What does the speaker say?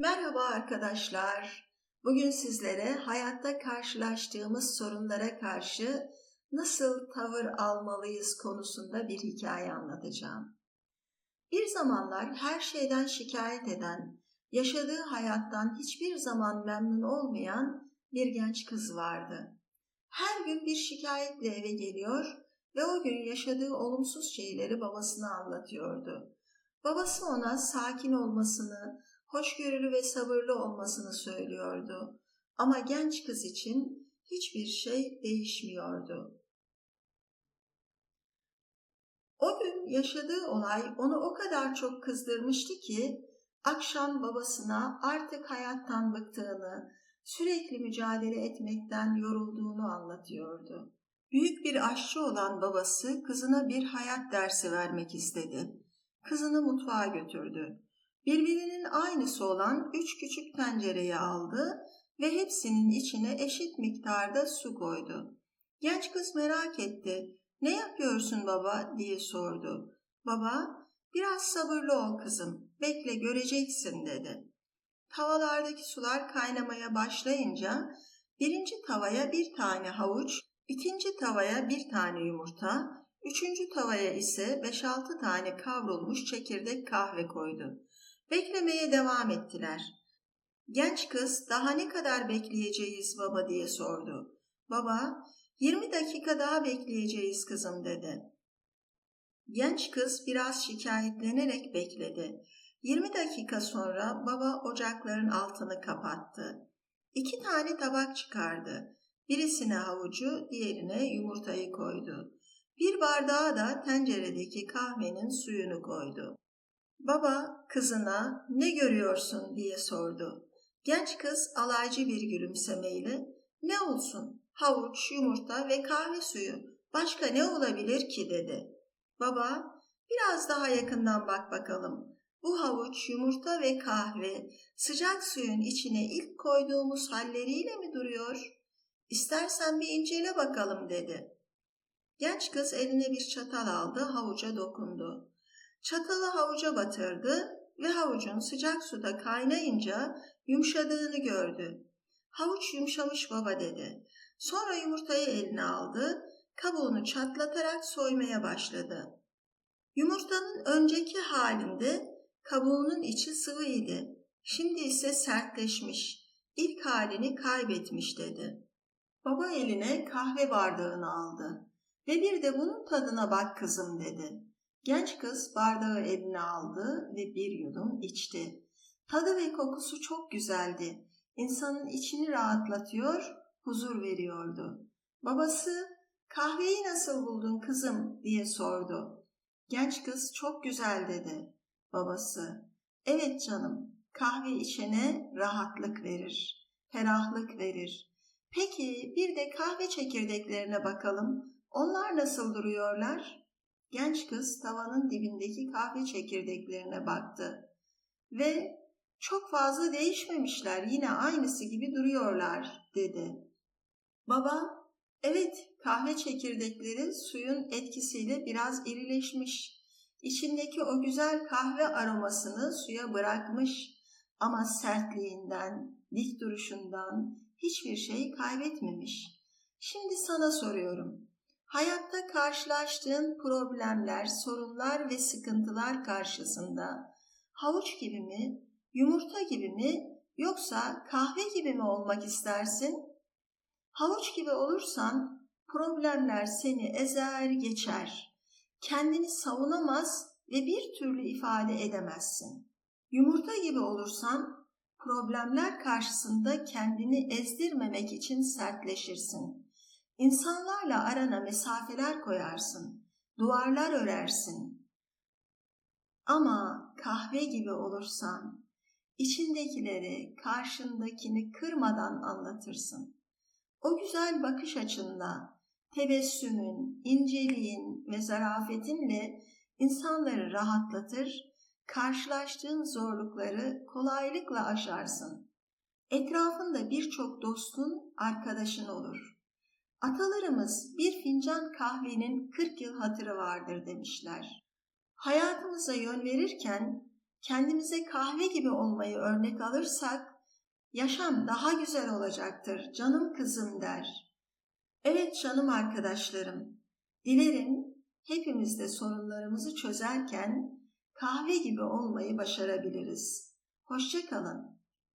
Merhaba arkadaşlar. Bugün sizlere hayatta karşılaştığımız sorunlara karşı nasıl tavır almalıyız konusunda bir hikaye anlatacağım. Bir zamanlar her şeyden şikayet eden, yaşadığı hayattan hiçbir zaman memnun olmayan bir genç kız vardı. Her gün bir şikayetle eve geliyor ve o gün yaşadığı olumsuz şeyleri babasına anlatıyordu. Babası ona sakin olmasını, hoşgörülü ve sabırlı olmasını söylüyordu. Ama genç kız için hiçbir şey değişmiyordu. O gün yaşadığı olay onu o kadar çok kızdırmıştı ki akşam babasına artık hayattan bıktığını, sürekli mücadele etmekten yorulduğunu anlatıyordu. Büyük bir aşçı olan babası kızına bir hayat dersi vermek istedi. Kızını mutfağa götürdü. Birbirinin aynısı olan üç küçük tencereyi aldı ve hepsinin içine eşit miktarda su koydu. Genç kız merak etti. Ne yapıyorsun baba diye sordu. Baba, biraz sabırlı ol kızım, bekle göreceksin dedi. Tavalardaki sular kaynamaya başlayınca birinci tavaya bir tane havuç, ikinci tavaya bir tane yumurta, üçüncü tavaya ise beş altı tane kavrulmuş çekirdek kahve koydu. Beklemeye devam ettiler. Genç kız daha ne kadar bekleyeceğiz baba diye sordu. Baba, 20 dakika daha bekleyeceğiz kızım dedi. Genç kız biraz şikayetlenerek bekledi. 20 dakika sonra baba ocakların altını kapattı. İki tane tabak çıkardı. Birisine havucu, diğerine yumurtayı koydu. Bir bardağa da tenceredeki kahvenin suyunu koydu. Baba kızına ne görüyorsun diye sordu. Genç kız alaycı bir gülümsemeyle ne olsun havuç, yumurta ve kahve suyu başka ne olabilir ki dedi. Baba biraz daha yakından bak bakalım. Bu havuç, yumurta ve kahve sıcak suyun içine ilk koyduğumuz halleriyle mi duruyor? İstersen bir incele bakalım dedi. Genç kız eline bir çatal aldı, havuca dokundu. Çatalı havuca batırdı ve havucun sıcak suda kaynayınca yumuşadığını gördü. Havuç yumuşamış baba dedi. Sonra yumurtayı eline aldı, kabuğunu çatlatarak soymaya başladı. Yumurtanın önceki halinde kabuğunun içi sıvıydı. Şimdi ise sertleşmiş, ilk halini kaybetmiş dedi. Baba eline kahve bardağını aldı ve bir de bunun tadına bak kızım dedi. Genç kız bardağı eline aldı ve bir yudum içti. Tadı ve kokusu çok güzeldi. İnsanın içini rahatlatıyor, huzur veriyordu. Babası, kahveyi nasıl buldun kızım diye sordu. Genç kız çok güzel dedi. Babası, evet canım, kahve içene rahatlık verir, ferahlık verir. Peki bir de kahve çekirdeklerine bakalım. Onlar nasıl duruyorlar? Genç kız tavanın dibindeki kahve çekirdeklerine baktı ve çok fazla değişmemişler yine aynısı gibi duruyorlar dedi. Baba, evet kahve çekirdekleri suyun etkisiyle biraz irileşmiş. İçindeki o güzel kahve aromasını suya bırakmış ama sertliğinden, dik duruşundan hiçbir şey kaybetmemiş. Şimdi sana soruyorum. Hayatta karşılaştığın problemler, sorunlar ve sıkıntılar karşısında havuç gibi mi, yumurta gibi mi yoksa kahve gibi mi olmak istersin? Havuç gibi olursan problemler seni ezer geçer. Kendini savunamaz ve bir türlü ifade edemezsin. Yumurta gibi olursan problemler karşısında kendini ezdirmemek için sertleşirsin İnsanlarla arana mesafeler koyarsın, duvarlar örersin. Ama kahve gibi olursan, içindekileri, karşındakini kırmadan anlatırsın. O güzel bakış açınla, tebessümün, inceliğin ve zarafetinle insanları rahatlatır, karşılaştığın zorlukları kolaylıkla aşarsın. Etrafında birçok dostun, arkadaşın olur. Atalarımız bir fincan kahvenin 40 yıl hatırı vardır demişler. Hayatımıza yön verirken kendimize kahve gibi olmayı örnek alırsak yaşam daha güzel olacaktır canım kızım der. Evet canım arkadaşlarım, dilerim hepimiz de sorunlarımızı çözerken kahve gibi olmayı başarabiliriz. Hoşçakalın.